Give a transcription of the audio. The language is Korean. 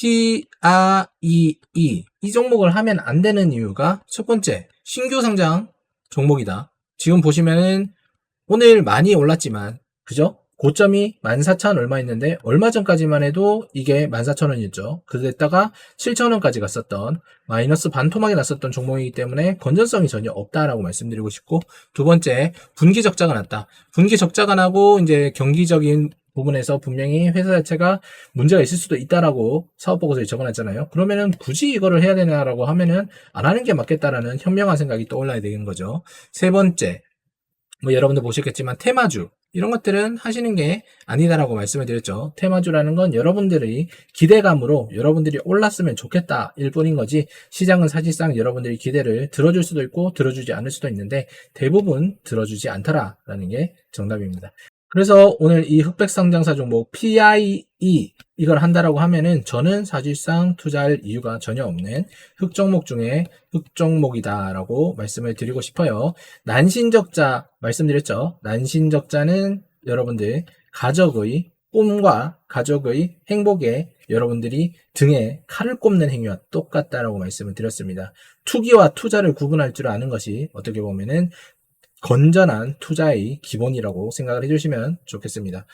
PIE 이 종목을 하면 안 되는 이유가 첫 번째 신규 상장 종목이다. 지금 보시면은 오늘 많이 올랐지만 그죠? 고점이 14,000 얼마 있는데 얼마 전까지만 해도 이게 14,000원이었죠. 그랬다가 7,000원까지 갔었던 마이너스 반토막이 났었던 종목이기 때문에 건전성이 전혀 없다라고 말씀드리고 싶고 두 번째 분기 적자가 났다. 분기 적자가 나고 이제 경기적인 부분에서 분명히 회사 자체가 문제가 있을 수도 있다라고 사업 보고서에 적어놨잖아요. 그러면은 굳이 이거를 해야 되나라고 하면은 안 하는 게 맞겠다라는 현명한 생각이 떠올라야 되는 거죠. 세 번째, 뭐 여러분들 보셨겠지만 테마주 이런 것들은 하시는 게 아니다라고 말씀을 드렸죠. 테마주라는 건 여러분들이 기대감으로 여러분들이 올랐으면 좋겠다 일 뿐인 거지 시장은 사실상 여러분들이 기대를 들어줄 수도 있고 들어주지 않을 수도 있는데 대부분 들어주지 않더라라는 게 정답입니다. 그래서 오늘 이 흑백 상장사 종목 PIE 이걸 한다라고 하면은 저는 사실상 투자할 이유가 전혀 없는 흑 종목 중에 흑 종목이다라고 말씀을 드리고 싶어요. 난신적자 말씀드렸죠. 난신적자는 여러분들 가족의 꿈과 가족의 행복에 여러분들이 등에 칼을 꼽는 행위와 똑같다라고 말씀을 드렸습니다. 투기와 투자를 구분할 줄 아는 것이 어떻게 보면은 건전한 투자의 기본이라고 생각을 해주시면 좋겠습니다.